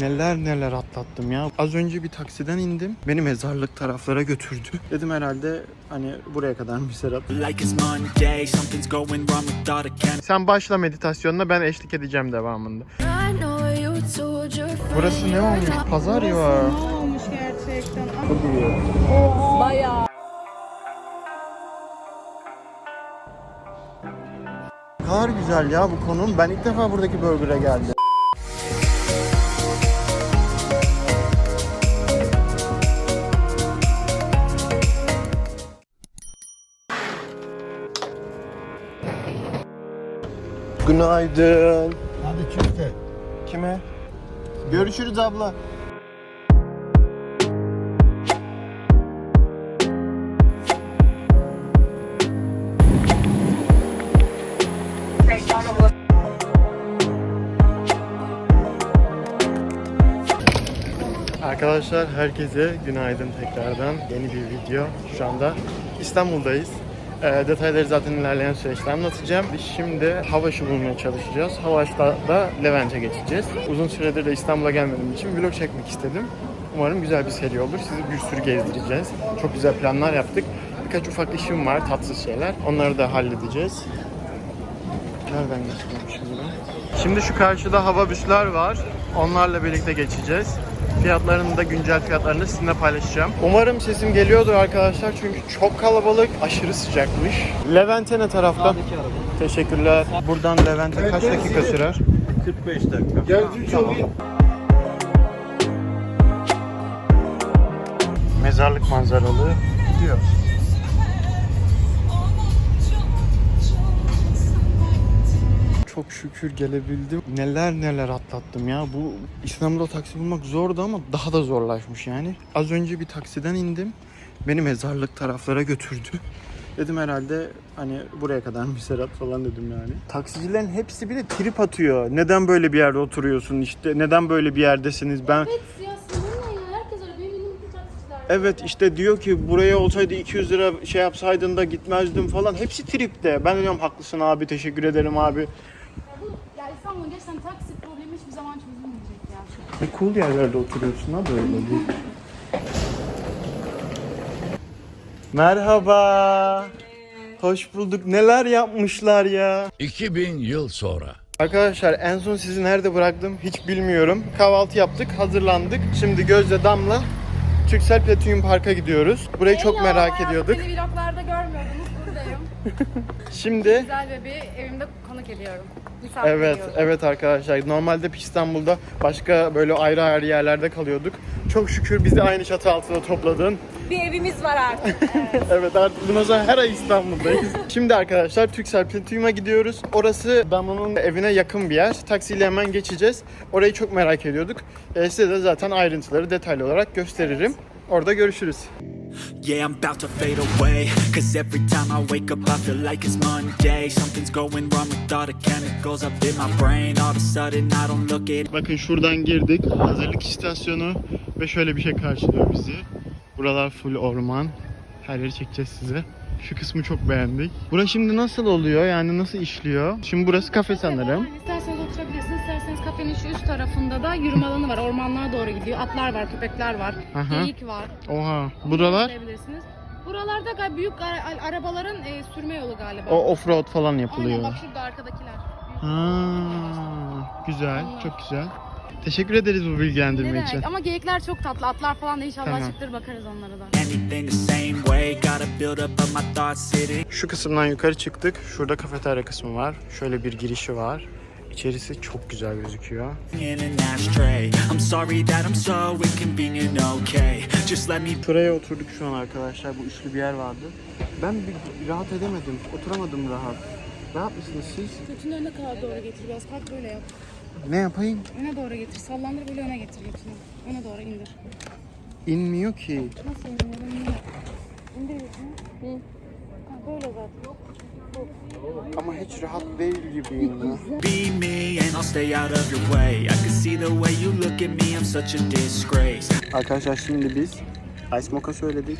Neler neler atlattım ya. Az önce bir taksiden indim. Beni mezarlık taraflara götürdü. Dedim herhalde hani buraya kadar chem- Sen başla meditasyonuna ben eşlik edeceğim devamında. Burası ne olmuş? Pazar ya. Ne olmuş gerçekten? Çok iyi. Bayağı. Ne kadar güzel ya bu konum. Ben ilk defa buradaki burger'a geldim. Günaydın. Hadi çifte. Kime? Görüşürüz abla. Arkadaşlar herkese günaydın tekrardan. Yeni bir video. Şu anda İstanbul'dayız. Ee, detayları zaten ilerleyen süreçte anlatacağım. Şimdi Havaş'ı bulmaya çalışacağız. Havaş'ta da Levent'e geçeceğiz. Uzun süredir de İstanbul'a gelmediğim için vlog çekmek istedim. Umarım güzel bir seri olur. Sizi bir sürü gezdireceğiz. Çok güzel planlar yaptık. Birkaç ufak işim var, tatsız şeyler. Onları da halledeceğiz. Nereden şimdi? Şimdi şu karşıda hava büsler var. Onlarla birlikte geçeceğiz. Fiyatlarını da güncel fiyatlarını sizinle paylaşacağım. Umarım sesim geliyordur arkadaşlar çünkü çok kalabalık, aşırı sıcakmış. Levent'e ne tarafta? Teşekkürler. Buradan Levent'e kaç dakika sürer? 45 dakika. Geldi çok iyi. Mezarlık manzaralı gidiyor. Çok şükür gelebildim. Neler neler atlattım ya. Bu İstanbul'da taksi bulmak zordu ama daha da zorlaşmış yani. Az önce bir taksiden indim. Beni mezarlık taraflara götürdü. Dedim herhalde hani buraya kadar mı Serhat falan dedim yani. Taksicilerin hepsi bir de trip atıyor. Neden böyle bir yerde oturuyorsun işte neden böyle bir yerdesiniz ben Ya ne ya? Herkes öyle. Benim bütün taksiciler. Evet işte diyor ki buraya olsaydı 200 lira şey yapsaydın da gitmezdim falan. Hepsi tripte. Ben diyorum haklısın abi teşekkür ederim abi. Ya, bu, ya İstanbul'un gerçekten taksi problemi hiçbir zaman çözülmeyecek ya. Ne cool yerlerde oturuyorsun ha böyle. Merhaba. Hoş bulduk. Neler yapmışlar ya. 2000 yıl sonra. Arkadaşlar en son sizi nerede bıraktım hiç bilmiyorum. Kahvaltı yaptık, hazırlandık. Şimdi Gözde Damla Türksel Platinum Park'a gidiyoruz. Burayı çok merak ediyorduk. Beni vloglarda görmüyordunuz. Buradayım. Şimdi Güzel bebeği evimde konuk ediyorum. Misafir Evet, ediyorum. evet arkadaşlar. Normalde İstanbul'da başka böyle ayrı ayrı yerlerde kalıyorduk. Çok şükür bizi aynı çatı altında topladın. Bir evimiz var artık. Evet artık bundan sonra her ay İstanbul'dayız. Şimdi arkadaşlar Türksel Platinum'a gidiyoruz. Orası Damla'nın evine yakın bir yer. Taksiyle hemen geçeceğiz. Orayı çok merak ediyorduk. Ee, size de zaten ayrıntıları detaylı olarak gösteririm. Orada görüşürüz. Yeah, I'm about to fade away. Cause every time I wake up, I feel like it's Monday. Something's going wrong with all the chemicals up in my brain. All of a sudden, I don't look it. Bakın şuradan girdik. Hazırlık istasyonu ve şöyle bir şey karşılıyor bizi. Buralar full orman. Her yeri çekeceğiz size. Şu kısmı çok beğendik. Burası şimdi nasıl oluyor? Yani nasıl işliyor? Şimdi burası kafe sanırım. Şu üst tarafında da yürüme alanı var. Ormanlığa doğru gidiyor. Atlar var, köpekler var. Aha. Geyik var. Oha. Buralar. Buralarda gal- büyük ara- arabaların e, sürme yolu galiba. o offroad falan Aynen yapılıyor. bak şurada arkadakiler. Ha, güzel. Çok güzel. Teşekkür ederiz bu Ne bilgilendirme demek? için. Ama geyikler çok tatlı. Atlar falan da inşallah Tamam. çıktır bakarız onlara da. Anything the same way. Gotta build up of my thoughts sitting. Şu kısımdan yukarı çıktık. Şurada kafeterya kısmı var. Şöyle bir girişi var. İçerisi çok güzel gözüküyor. Şuraya oturduk şu an arkadaşlar. Bu üçlü bir yer vardı. Ben bir rahat edemedim. Oturamadım rahat. Rahat mısınız siz? Götünü öne kadar doğru getir biraz. Kalk böyle yap. Ne yapayım? Öne doğru getir. Sallandır böyle öne getir götünü. Öne doğru indir. İnmiyor ki. Nasıl indiriyorum? İndir. Götünü. Hı. Ha, böyle zaten. Ama hiç rahat değil gibiyim ya. be me and I'll stay out of your way. I can see the way you look at me, I'm such a disgrace. Arkadaşlar şimdi biz Ice Mocha söyledik.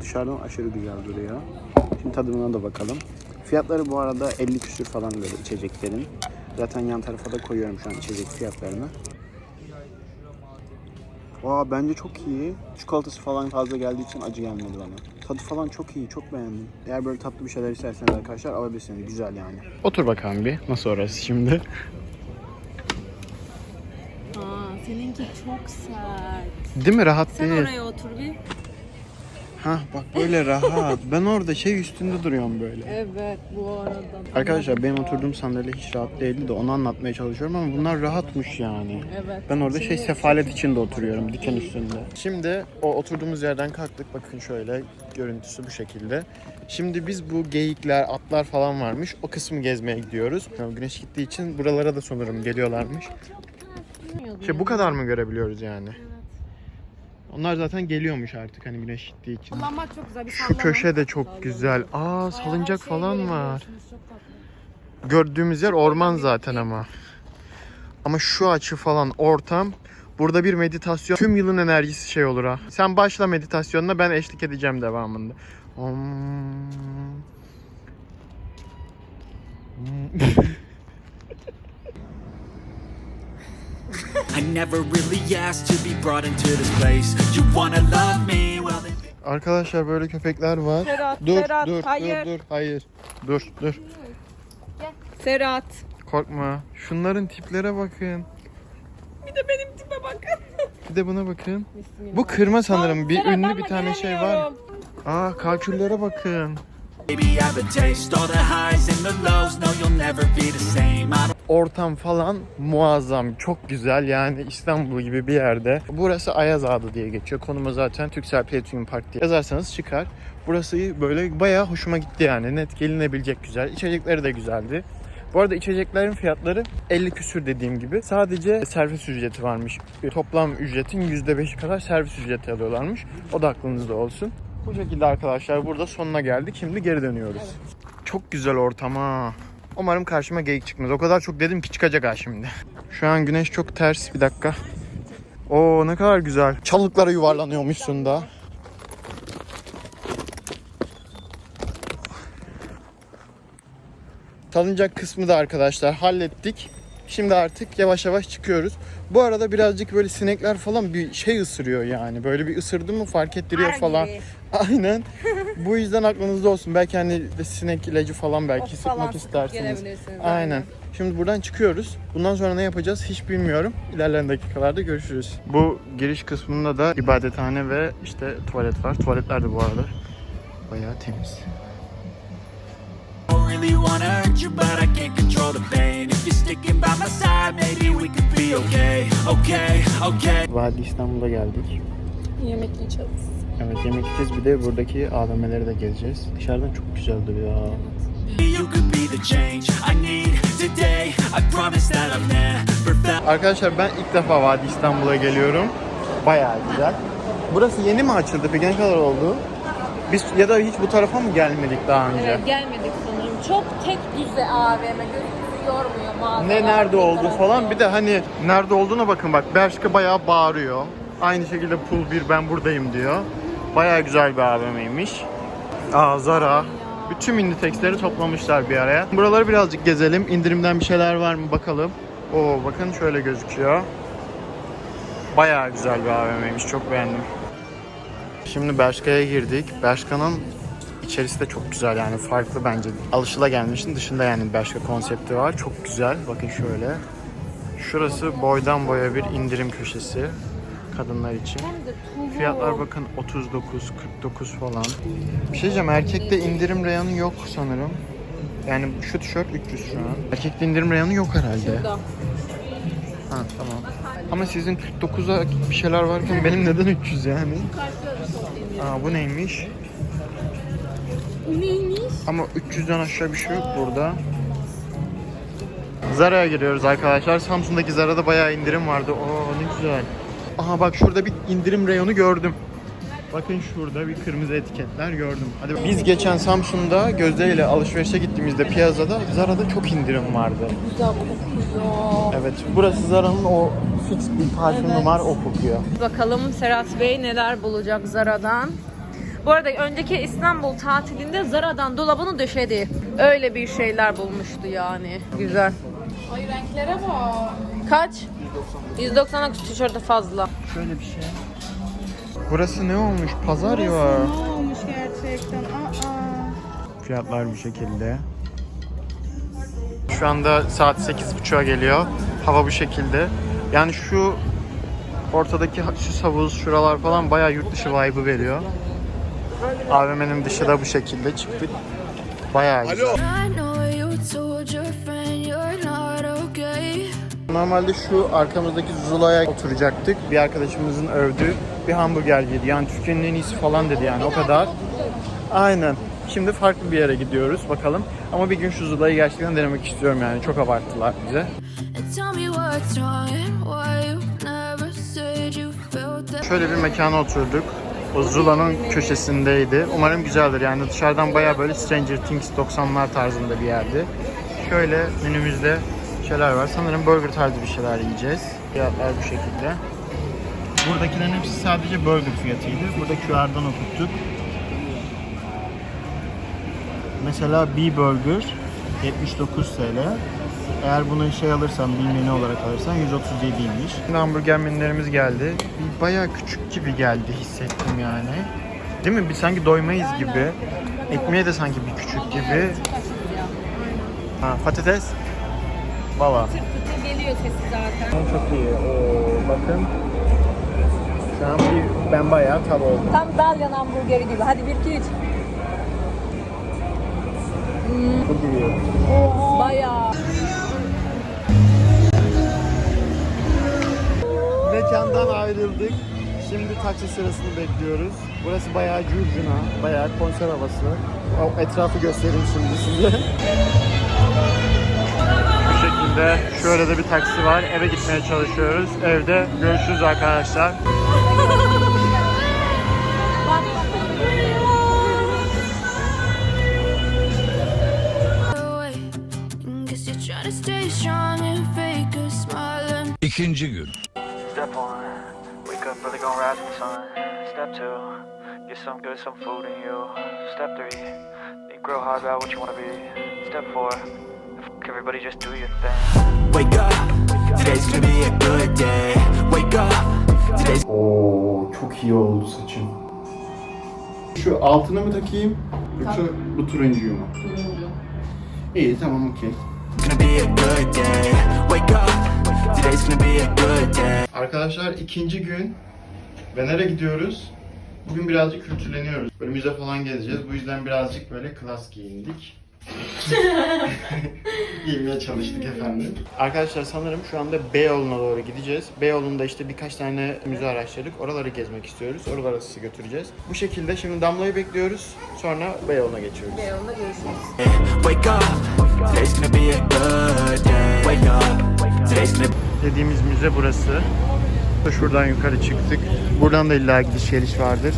Dışarıdan aşırı güzel duruyor. Şimdi tadımına da bakalım. Fiyatları bu arada 50 küsür falan böyle içeceklerin. Zaten yan tarafa da koyuyorum şu an içecek fiyatlarını. Aa bence çok iyi. Çikolatası falan fazla geldiği için acı gelmedi bana. Tadı falan çok iyi, çok beğendim. Eğer böyle tatlı bir şeyler isterseniz arkadaşlar alabilirsiniz. Güzel yani. Otur bakalım bir. Nasıl orası şimdi? Aa, seninki çok sert. Değil mi? Rahat Sen değil. oraya otur bir. Hah bak böyle rahat. ben orada şey üstünde duruyorum böyle. Evet bu arada. Arkadaşlar benim oturduğum sandalye hiç rahat değildi de onu anlatmaya çalışıyorum ama bunlar rahatmış yani. Evet. Ben orada şey sefalet içinde oturuyorum diken üstünde. Şimdi o oturduğumuz yerden kalktık. Bakın şöyle görüntüsü bu şekilde. Şimdi biz bu geyikler, atlar falan varmış. O kısmı gezmeye gidiyoruz. Yani güneş gittiği için buralara da sanırım geliyorlarmış. Şey bu kadar mı görebiliyoruz yani? Onlar zaten geliyormuş artık hani güneş gittiği için. Kullanmak çok güzel bir Şu köşe de çok güzel. Aa salıncak falan var. Gördüğümüz yer orman zaten ama. Ama şu açı falan ortam burada bir meditasyon tüm yılın enerjisi şey olur ha. Sen başla meditasyonuna ben eşlik edeceğim devamında. Om never really asked to be brought into this place. You wanna love me? Well, then Arkadaşlar böyle köpekler var. Serhat, dur, Serhat, dur, hayır. dur, dur, hayır. Dur, dur. Serhat. Korkma. Şunların tiplere bakın. Bir de benim tipe bakın. Bir de buna bakın. Bu kırma sanırım. Bir Serhat, ünlü bir tane şey var. Aa kalküllere bakın. Ortam falan muazzam. Çok güzel yani İstanbul gibi bir yerde. Burası Ayazağa'da diye geçiyor. Konumu zaten Türksel Platinum Park diye yazarsanız çıkar. Burası böyle bayağı hoşuma gitti yani. Net gelinebilecek güzel. İçecekleri de güzeldi. Bu arada içeceklerin fiyatları 50 küsür dediğim gibi. Sadece servis ücreti varmış. Toplam ücretin %5'i kadar servis ücreti alıyorlarmış. O da aklınızda olsun. Bu şekilde arkadaşlar burada sonuna geldik. Şimdi geri dönüyoruz. Çok güzel ortam ha. Umarım karşıma geyik çıkmaz. O kadar çok dedim ki çıkacak ha şimdi. Şu an güneş çok ters. Bir dakika. Oo ne kadar güzel. Çalıklara yuvarlanıyormuşsun da. Salıncak kısmı da arkadaşlar hallettik. Şimdi artık yavaş yavaş çıkıyoruz. Bu arada birazcık böyle sinekler falan bir şey ısırıyor yani. Böyle bir ısırdı mı fark ettiriyor Her falan. gibi. Aynen. Bu yüzden aklınızda olsun. Belki hani sinek ilacı falan belki Ok sıkmak falan sıkıp istersiniz. gelebilirsiniz, Aynen. aynen. Şimdi buradan çıkıyoruz. Bundan sonra ne yapacağız hiç bilmiyorum. İlerleyen dakikalarda görüşürüz. Bu giriş kısmında da ibadethane ve işte tuvalet var. Tuvaletler de bu arada bayağı temiz. really wanna hurt you, but I side, maybe we could be okay, okay, okay. Vadi İstanbul'a geldik. Yemek yiyeceğiz. Evet yemek yiyeceğiz. Bir de buradaki AVM'leri de gezeceğiz. Dışarıdan çok güzel duruyor. Arkadaşlar ben ilk defa Vadi İstanbul'a geliyorum. Bayağı güzel. Burası yeni mi açıldı? Peki ne kadar oldu? Biz ya da hiç bu tarafa mı gelmedik daha önce? Evet gelmedik sanırım. Çok tek düze AVM. Gözümüzü yormuyor mağazalar. ne nerede bir oldu falan. Bir de hani nerede olduğuna bakın bak. Bershka bayağı bağırıyor. Aynı şekilde Pool 1 ben buradayım diyor. Bayağı güzel bir AVM'ymiş. Aa Zara. Bütün Inditex'leri toplamışlar bir araya. Buraları birazcık gezelim. İndirimden bir şeyler var mı bakalım. Oo bakın şöyle gözüküyor. Bayağı güzel bir AVM'ymiş. Çok beğendim. Şimdi Bershka'ya girdik. Bershka'nın içerisi de çok güzel yani farklı bence. Alışılagelmişin dışında yani Bershka konsepti var. Çok güzel. Bakın şöyle. Şurası boydan boya bir indirim köşesi. Kadınlar için. Fiyatlar bakın 39, 49 falan. Bir şey diyeceğim erkekte indirim reyonu yok sanırım. Yani şu tişört 300 şu an. Erkekte indirim reyonu yok herhalde. Şurada. Ha tamam. Ama sizin 49'a bir şeyler varken benim neden 300 yani? Aa bu neymiş? Neymiş? Ama 300'den aşağı bir şey yok burada. Zara'ya giriyoruz arkadaşlar. Samsun'daki Zara'da bayağı indirim vardı. Oo ne güzel. Aha bak şurada bir indirim reyonu gördüm. Bakın şurada bir kırmızı etiketler gördüm. Hadi biz geçen Samsun'da Gözde ile alışverişe gittiğimizde piyazada Zara'da çok indirim vardı. Güzel kokuyor. Evet burası Zara'nın o fix bir parfümü var o kokuyor. Bakalım Serhat Bey neler bulacak Zara'dan. Bu arada önceki İstanbul tatilinde Zara'dan dolabını döşedi. Öyle bir şeyler bulmuştu yani. Güzel. Ay renklere bak. Kaç? 190'a tişörte fazla. Şöyle bir şey. Burası ne olmuş? Pazar ya. Ne olmuş gerçekten? Aa. Fiyatlar bu şekilde. Şu anda saat 8.30'a geliyor. Hava bu şekilde. Yani şu ortadaki şu havuz, şuralar falan bayağı yurt dışı vibe'ı veriyor. AVM'nin dışı da bu şekilde çıktık. Bayağı güzel. Normalde şu arkamızdaki Zula'ya oturacaktık. Bir arkadaşımızın övdüğü bir hamburgerciydi. Yani Türkiye'nin en iyisi falan dedi yani o kadar. Aynen. Şimdi farklı bir yere gidiyoruz bakalım. Ama bir gün şu Zula'yı gerçekten denemek istiyorum yani. Çok abarttılar bize. Şöyle bir mekana oturduk. O Zula'nın köşesindeydi. Umarım güzeldir. Yani dışarıdan bayağı böyle Stranger Things 90'lar tarzında bir yerdi. Şöyle menümüzde şeyler var. Sanırım burger tarzı bir şeyler yiyeceğiz. Fiyatlar bu şekilde. Buradakilerin hepsi sadece burger fiyatıydı. Burada QR'dan okuttuk. Mesela B Burger 79 TL. Eğer bunu şey alırsan, bir menü olarak alırsan 137'ymiş. Şimdi hamburger menülerimiz geldi. Bir Bayağı küçük gibi geldi hissettim yani. Değil mi? Bir sanki doymayız gibi. Ekmeği de sanki bir küçük gibi. Ha, patates. Baba. Geliyor sesi zaten. Çok iyi. Oo, bakın. Şu an bir, ben bayağı tav oldum. Tam Dalyan hamburgeri gibi. Hadi 1 2 3. Çok iyi. Bayağı. Mekandan ayrıldık. Şimdi taksi sırasını bekliyoruz. Burası bayağı curcuna, bayağı konser havası. Etrafı göstereyim şimdi size. Bu şekilde şöyle de bir taksi var. Eve gitmeye çalışıyoruz. Evde görüşürüz arkadaşlar. İkinci gün. Step one, wake up early, gonna rise the sun. Step two, get some good, some food in you. Step three, think real hard about what you wanna be. Step four, fuck everybody, just do your thing. Wake up, today's gonna be a good day. Wake up, today's Oo çok iyi oldu saçım. Şu altına mı takayım? Yoksa bu turuncuyu mu? Turuncu. İyi tamam okey. gonna be a good day. Wake up, today's gonna be a good day. Arkadaşlar ikinci gün ve nereye gidiyoruz? Bugün birazcık kültürleniyoruz. Böyle müze falan gezeceğiz. Bu yüzden birazcık böyle klas giyindik. Giyinmeye çalıştık efendim. Arkadaşlar sanırım şu anda Beyoğlu'na doğru gideceğiz. Beyoğlu'nda işte birkaç tane müze araştırdık. Oraları gezmek istiyoruz. Oralara sizi götüreceğiz. Bu şekilde şimdi Damla'yı bekliyoruz. Sonra Beyoğlu'na geçiyoruz. Beyoğlu'nda görüşürüz. Wake up, today's gonna be a good day. Wake up, gonna Dediğimiz müze burası. Şuradan yukarı çıktık. Buradan da illa gidiş geliş vardır.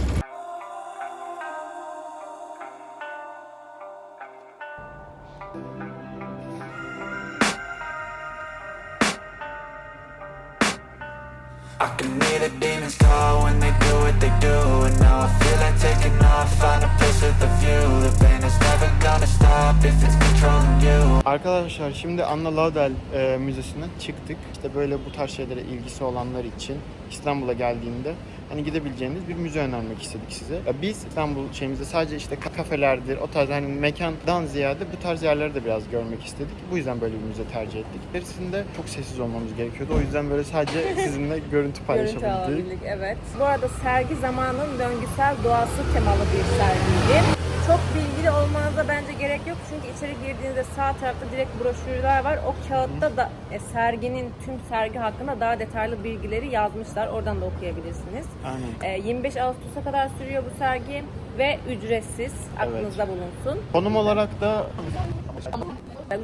Arkadaşlar şimdi Anna Laudel e, Müzesi'ne çıktık. İşte böyle bu tarz şeylere ilgisi olanlar için İstanbul'a geldiğinde hani gidebileceğiniz bir müze önermek istedik size. Ya biz İstanbul şeyimizde sadece işte ka- kafelerdir, o tarz hani mekandan ziyade bu tarz yerleri de biraz görmek istedik. Bu yüzden böyle bir müze tercih ettik. İçerisinde çok sessiz olmamız gerekiyordu. O yüzden böyle sadece sizinle görüntü Görüntü paylaşabildik. alabildik, evet. Bu arada sergi zamanın döngüsel doğası temalı bir sergi. Çok bilgili olmanıza bence gerek yok çünkü içeri girdiğinizde sağ tarafta direkt broşürler var. O kağıtta da e, serginin tüm sergi hakkında daha detaylı bilgileri yazmışlar. Oradan da okuyabilirsiniz. Aynen. E, 25 Ağustos'a kadar sürüyor bu sergi ve ücretsiz. Aklınızda bulunsun. Konum olarak da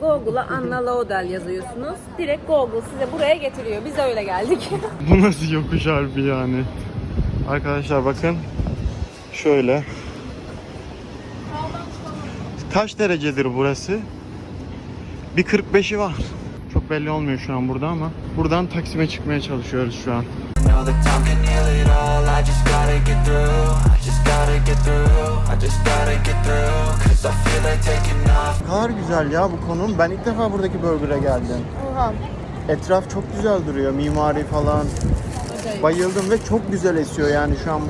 Google'a Anna Laudel yazıyorsunuz. Direkt Google size buraya getiriyor. Biz öyle geldik. Bu nasıl yokuş harbi yani? Arkadaşlar bakın. Şöyle. Kaç derecedir burası? Bir 45'i var. Çok belli olmuyor şu an burada ama. Buradan Taksim'e çıkmaya çalışıyoruz şu an. Kadar güzel ya bu konum. Ben ilk defa buradaki burger'e geldim. Oha. Etraf çok güzel duruyor. Mimari falan. Bayıldım ve çok güzel esiyor yani şu an.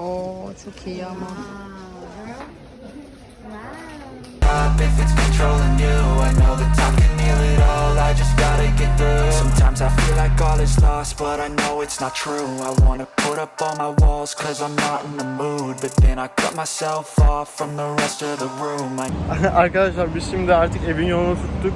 Oo çok iyi ama. if it's controlling you. I know that time can heal it all. I just gotta get through. Sometimes I feel like all is lost, but I know it's not true. I wanna put up all my walls, cause I'm not in the mood. But then I cut myself off from the rest of the room. I Arkadaşlar biz şimdi artık evin yolunu tuttuk.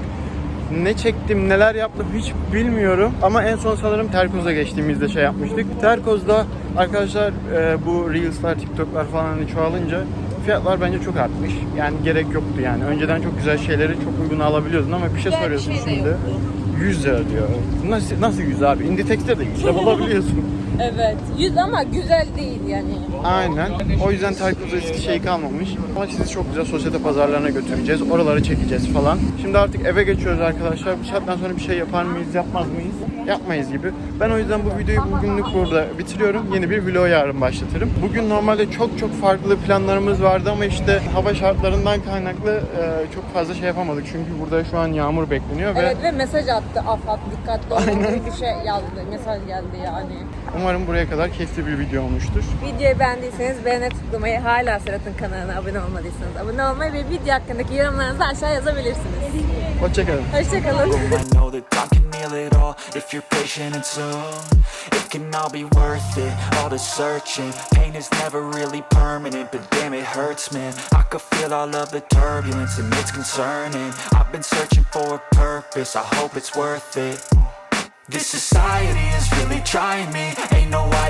Ne çektim, neler yaptım hiç bilmiyorum. Ama en son sanırım Terkoz'a geçtiğimizde şey yapmıştık. Terkoz'da arkadaşlar e, bu Reels'lar, TikTok'lar falan hani çoğalınca fiyatlar bence çok artmış. Yani gerek yoktu yani. Önceden çok güzel şeyleri çok uygun alabiliyordun ama bir şey soruyorsun şimdi. 100 lira diyor. Nasıl, nasıl 100 abi? Inditex'te de 100 lira bulabiliyorsun. Evet. Yüz ama güzel değil yani. Aynen. O yüzden Taykoz'da eski şey kalmamış. Ama sizi çok güzel sosyete pazarlarına götüreceğiz. Oraları çekeceğiz falan. Şimdi artık eve geçiyoruz arkadaşlar. Bu saatten sonra bir şey yapar mıyız, yapmaz mıyız? Yapmayız gibi. Ben o yüzden bu videoyu bugünlük burada bitiriyorum. Yeni bir vlog yarın başlatırım. Bugün normalde çok çok farklı planlarımız vardı ama işte hava şartlarından kaynaklı e, çok fazla şey yapamadık. Çünkü burada şu an yağmur bekleniyor ve Evet ve mesaj attı Afat dikkatli olun gibi bir şey yazdı. Mesaj geldi yani. umarım buraya kadar keyifli bir video olmuştur. Videoyu beğendiyseniz beğene tıklamayı, hala Serhat'ın kanalına abone olmadıysanız abone olmayı ve video hakkındaki yorumlarınızı aşağı yazabilirsiniz. Hoşçakalın. Hoşçakalın. Heal it all if you're patient and soon. It can all be worth it, all the searching. Pain is never really permanent, but damn it hurts, man. I could feel all of the turbulence and it's concerning. I've been searching for a purpose, I hope it's worth it. This society is really trying me, ain't no hiding